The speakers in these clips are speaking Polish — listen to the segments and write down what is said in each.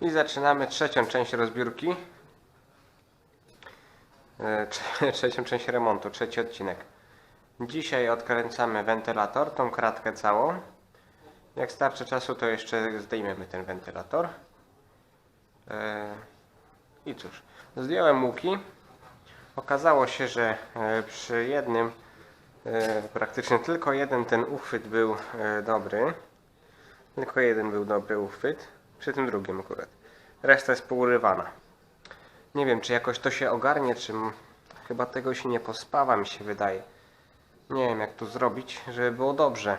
I zaczynamy trzecią część rozbiórki. E, trze- Trzecią część remontu, trzeci odcinek. Dzisiaj odkręcamy wentylator, tą kratkę całą. Jak starczy czasu, to jeszcze zdejmiemy ten wentylator. E, I cóż, zdjąłem łuki. Okazało się, że e, przy jednym, praktycznie tylko jeden ten uchwyt był dobry. Tylko jeden był dobry uchwyt. Przy tym drugim akurat. Reszta jest pourywana. Nie wiem, czy jakoś to się ogarnie, czy... Chyba tego się nie pospawa, mi się wydaje. Nie wiem, jak to zrobić, żeby było dobrze.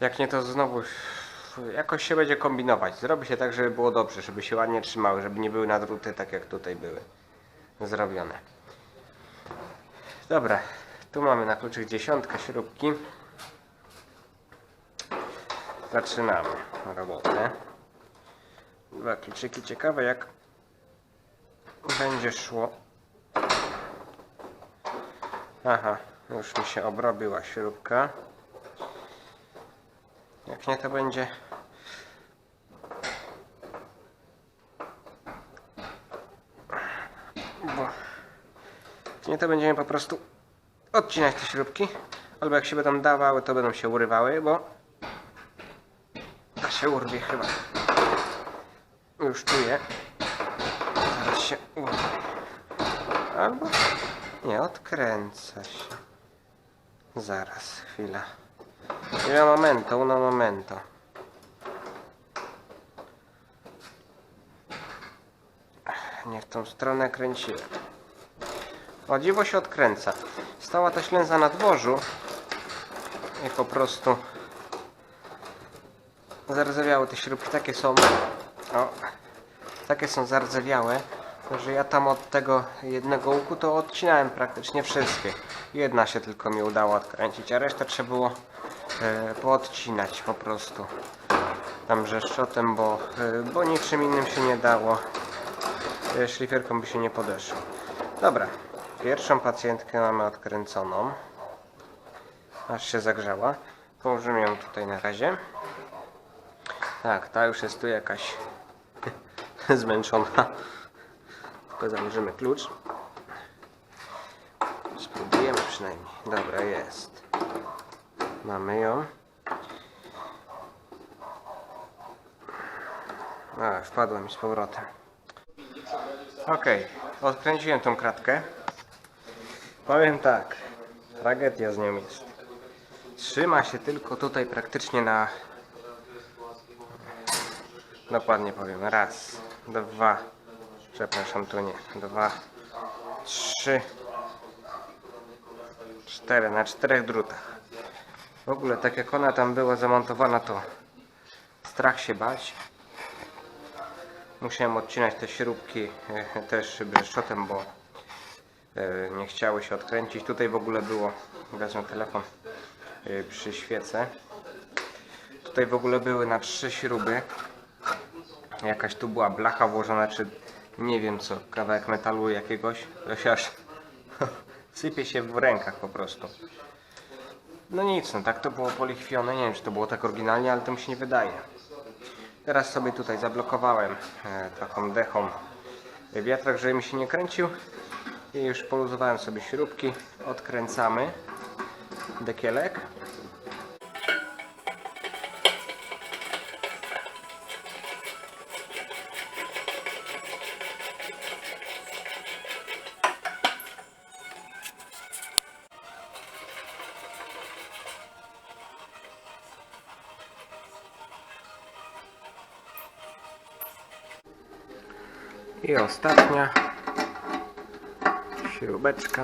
Jak nie, to znowu jakoś się będzie kombinować. Zrobi się tak, żeby było dobrze, żeby się ładnie trzymały, żeby nie były nadruty tak jak tutaj były zrobione. Dobra, tu mamy na kluczyk dziesiątkę śrubki. Zaczynamy robotę. Dwa kluczyki. Ciekawe jak będzie szło. Aha, już mi się obrobiła śrubka. Jak nie, to będzie bo nie, to będziemy po prostu odcinać te śrubki. Albo jak się będą dawały, to będą się urywały, bo się urwie chyba. Już czuję. Zaraz się urwie. Albo nie, odkręca się. Zaraz, chwila. Chwila momento, uno momento. Nie w tą stronę kręciłem. O dziwo się odkręca. Stała ta ślęza na dworzu i po prostu zardzewiałe te śrubki. Takie są. O, takie są zardzewiałe, że ja tam od tego jednego łuku to odcinałem praktycznie wszystkie. Jedna się tylko mi udało odkręcić, a resztę trzeba było e, poodcinać po prostu. Tam rzeszczotem, bo, e, bo niczym innym się nie dało. E, szlifierką by się nie podeszło. Dobra, pierwszą pacjentkę mamy odkręconą. Aż się zagrzała. Położymy ją tutaj na razie. Tak, ta już jest tu jakaś zmęczona. Tylko założymy klucz. Spróbujemy przynajmniej. Dobra, jest. Mamy ją. A, wpadła mi z powrotem. Ok, odkręciłem tą kratkę. Powiem tak, tragedia z nią jest. Trzyma się tylko tutaj praktycznie na Dokładnie powiem. Raz, dwa, przepraszam, tu nie. Dwa, trzy, cztery, na czterech drutach. W ogóle tak jak ona tam była zamontowana, to strach się bać. Musiałem odcinać te śrubki e, też brzeszczotem, bo e, nie chciały się odkręcić. Tutaj w ogóle było, wezmę telefon e, przy świece. Tutaj w ogóle były na trzy śruby jakaś tu była blacha włożona, czy nie wiem co, kawałek metalu jakiegoś, to się aż sypie się w rękach po prostu. No nic, no tak to było polichwione, nie wiem czy to było tak oryginalnie, ale to mi się nie wydaje. Teraz sobie tutaj zablokowałem e, taką dechą wiatrak, żeby mi się nie kręcił i już poluzowałem sobie śrubki, odkręcamy dekielek. I ostatnia śrubeczka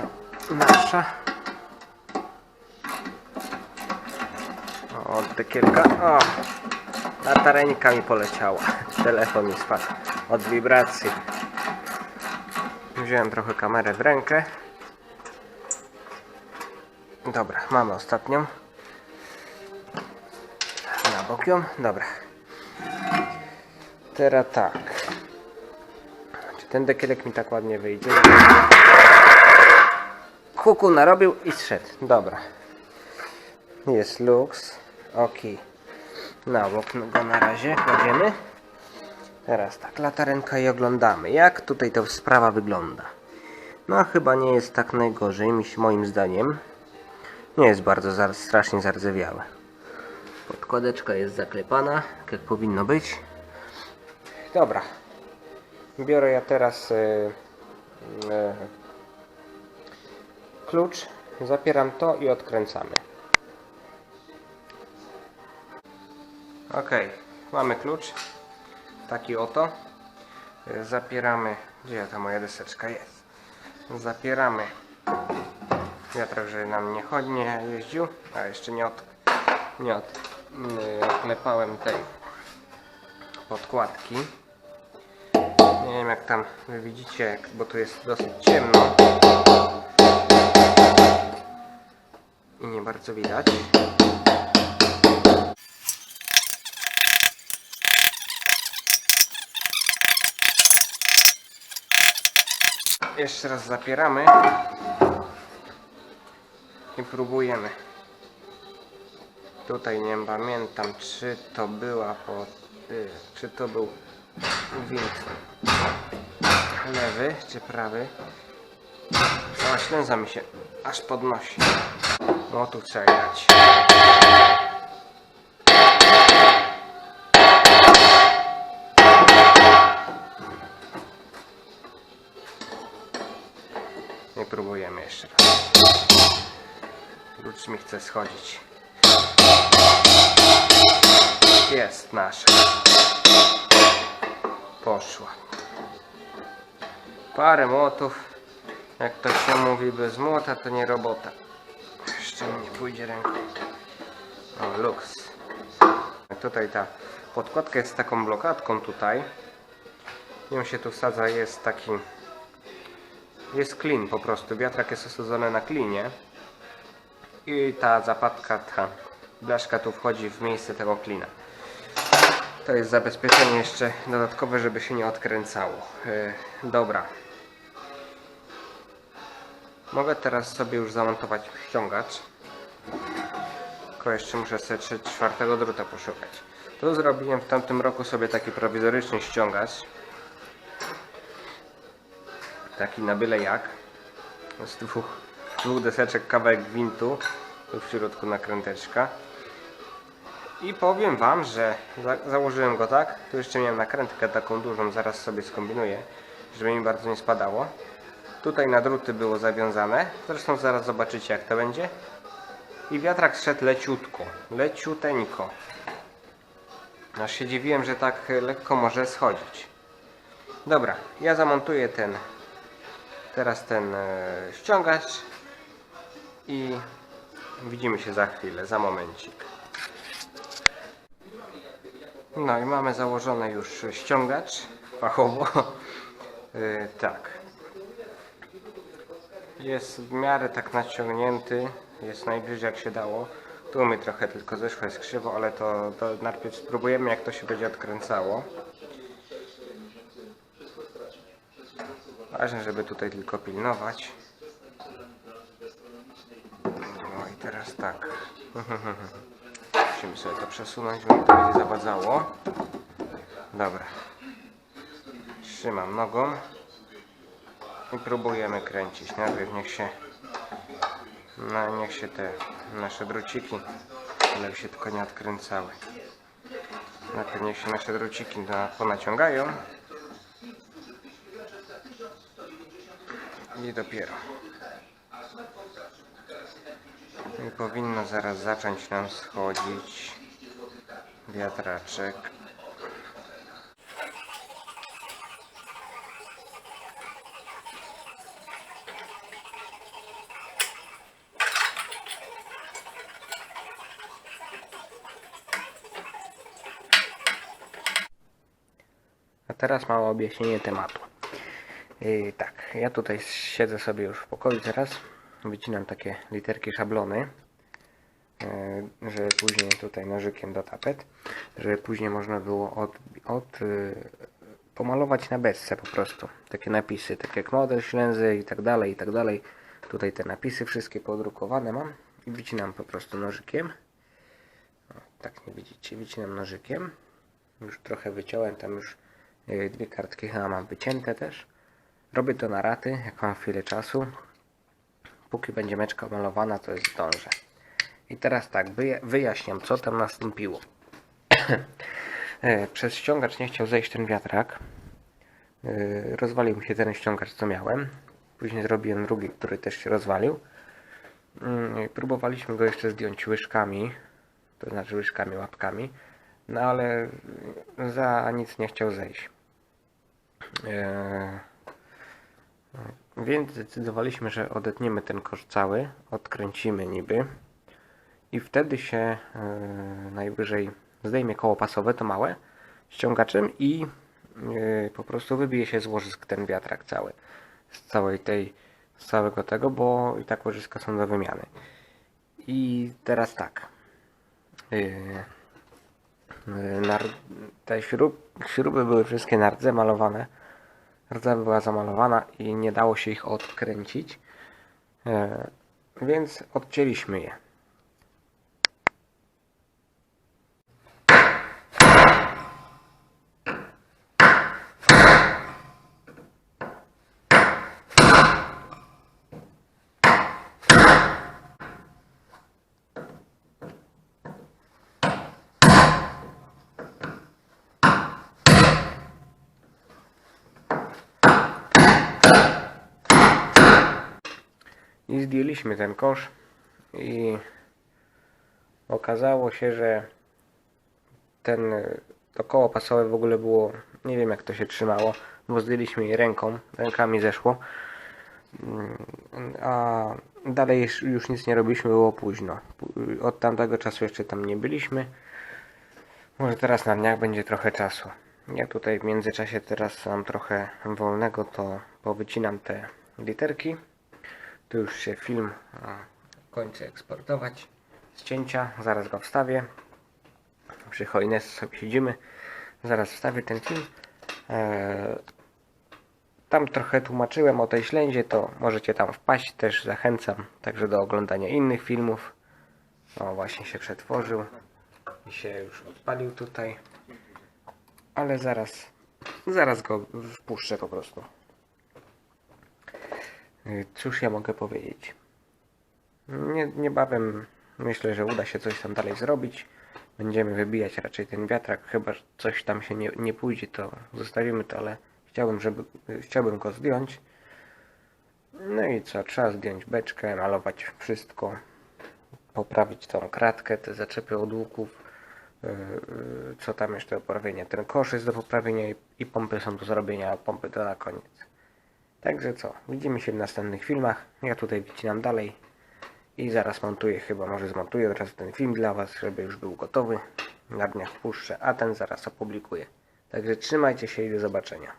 nasza. O, od dekielka. O, latareńka mi poleciała. Telefon mi spadł od wibracji. Wziąłem trochę kamerę w rękę. Dobra, mamy ostatnią. Na bok ją. Dobra. Teraz tak. Ten dekielek mi tak ładnie wyjdzie? Kuku narobił i zszedł. Dobra. Jest lux. Ok. Na bok go na razie kładziemy. Teraz tak, latarenka i oglądamy, jak tutaj ta sprawa wygląda. No, chyba nie jest tak najgorzej, moim zdaniem. Nie jest bardzo zar strasznie zardzewiałe. Podkładeczka jest zaklepana, tak jak powinno być. Dobra. Biorę ja teraz e, e, klucz, zapieram to i odkręcamy. Ok, mamy klucz. Taki oto. Zapieramy. Gdzie ta moja deseczka jest? Zapieramy wiatrak, żeby nam nie chodzi, nie jeździł. A jeszcze nie od, nie od, yy, odklepałem tej podkładki. Nie wiem jak tam wy widzicie, bo tu jest dosyć ciemno. I nie bardzo widać. Jeszcze raz zapieramy i próbujemy. Tutaj nie pamiętam, czy to była po, y, czy to był wind lewy, czy prawy. Cała ślęza mi się aż podnosi. No tu trzeba jechać. Nie próbujemy jeszcze raz. Klucz mi chce schodzić. Jest nasza. Poszła. Parę młotów. Jak to się mówi, bez młota to nie robota. Jeszcze mi nie pójdzie ręką. O, luks. Tutaj ta podkładka jest taką blokadką tutaj. Ją się tu wsadza, jest taki jest klin po prostu. Wiatrak jest osadzony na klinie. I ta zapadka, ta blaszka tu wchodzi w miejsce tego klina. To jest zabezpieczenie jeszcze dodatkowe, żeby się nie odkręcało. Yy, dobra. Mogę teraz sobie już zamontować ściągacz. Tylko jeszcze muszę sobie czwartego druta poszukać. Tu zrobiłem w tamtym roku sobie taki prowizoryczny ściągacz taki na byle jak z dwóch, dwóch deseczek kawałek gwintu tu w środku nakręteczka i powiem wam, że za założyłem go tak tu jeszcze miałem nakrętkę taką dużą zaraz sobie skombinuję żeby mi bardzo nie spadało. Tutaj na druty było zawiązane. Zresztą zaraz zobaczycie jak to będzie. I wiatrak szedł leciutko leciuteńko. Aż się dziwiłem, że tak lekko może schodzić. Dobra, ja zamontuję ten teraz ten e, ściągacz i widzimy się za chwilę, za momencik. No i mamy założony już ściągacz fachowo. E, tak. Jest w miarę tak naciągnięty, jest najbliżej jak się dało. Tu mi trochę tylko zeszło jest krzywo, ale to, to najpierw spróbujemy jak to się będzie odkręcało. Ważne, żeby tutaj tylko pilnować. No i teraz tak. Musimy sobie to przesunąć, bo mi to będzie zawadzało. Dobra. Trzymam nogą. I próbujemy kręcić. Najpierw niech się no, niech się te nasze druciki ale się tylko nie odkręcały. Najpierw niech się nasze druciki na, ponaciągają. I dopiero. I powinno zaraz zacząć nam schodzić wiatraczek. A teraz małe objaśnienie tematu. Yy, tak, ja tutaj siedzę sobie już w pokoju teraz. Wycinam takie literki szablony, yy, żeby później tutaj nożykiem do tapet, żeby później można było od, od yy, pomalować na besce po prostu. Takie napisy, tak jak model ślęzy i tak dalej, i tak dalej. Tutaj te napisy wszystkie podrukowane mam i wycinam po prostu nożykiem. O, tak nie widzicie, wycinam nożykiem. Już trochę wyciąłem, tam już y, dwie kartki chyba mam wycięte też. Robię to na raty, jak mam chwilę czasu. Póki będzie meczka malowana, to jest zdążę. I teraz tak, wyja- wyjaśniam, co tam nastąpiło. E, Przez ściągacz nie chciał zejść ten wiatrak. E, Rozwalił mi się ten ściągacz, co miałem. Później zrobiłem drugi, który też się rozwalił. Mm, Próbowaliśmy go jeszcze zdjąć łyżkami, to znaczy łyżkami, łapkami, no ale za nic nie chciał zejść. Więc zdecydowaliśmy, że odetniemy ten kosz cały, odkręcimy niby i wtedy się e, najwyżej zdejmie koło pasowe, to małe, ściągaczem i e, po prostu wybije się z łożysk ten wiatrak cały. Z całej tej, z całego tego, bo i tak łożyska są do wymiany. I teraz tak. E, nar- te śrub, śruby były wszystkie na rdze malowane. Rdza była zamalowana i nie dało się ich odkręcić. E, więc odcięliśmy je. I zdjęliśmy ten kosz i okazało się, że ten to koło pasowe w ogóle było, nie wiem jak to się trzymało, bo zdjęliśmy je ręką, rękami zeszło. Mm, A dalej już- nic nie robiliśmy, było późno. Od tamtego czasu jeszcze tam nie byliśmy. Może teraz na dniach będzie trochę czasu. Ja tutaj w międzyczasie teraz mam trochę wolnego, to powycinam te literki. Tu już się film kończy eksportować z cięcia. Zaraz go wstawię. Przy Hojnes sobie siedzimy. Zaraz wstawię ten film. Eee, tam trochę tłumaczyłem o tej ślędzie, to możecie tam wpaść. Też zachęcam także do oglądania innych filmów. O, właśnie się przetworzył i się już odpalił tutaj. Ale zaraz, zaraz go wpuszczę po prostu. Cóż ja mogę powiedzieć? Nie, niebawem myślę, że uda się coś tam dalej zrobić. Będziemy wybijać raczej ten wiatrak, chyba że coś tam się nie, nie pójdzie, to zostawimy to, ale chciałbym, żeby, chciałbym go zdjąć. No i co, trzeba zdjąć beczkę, malować wszystko, poprawić tą kratkę, te zaczepy od łuków, yy, yy, co tam jeszcze do poprawienia. Ten kosz jest do poprawienia i, i pompy są do zrobienia, a pompy to na koniec. Także co, widzimy się w następnych filmach. Ja tutaj wycinam dalej i zaraz montuję, chyba może zmontuję od razu ten film dla Was, żeby już był gotowy. Na dniach puszczę, a ten zaraz opublikuję. Także trzymajcie się i do zobaczenia.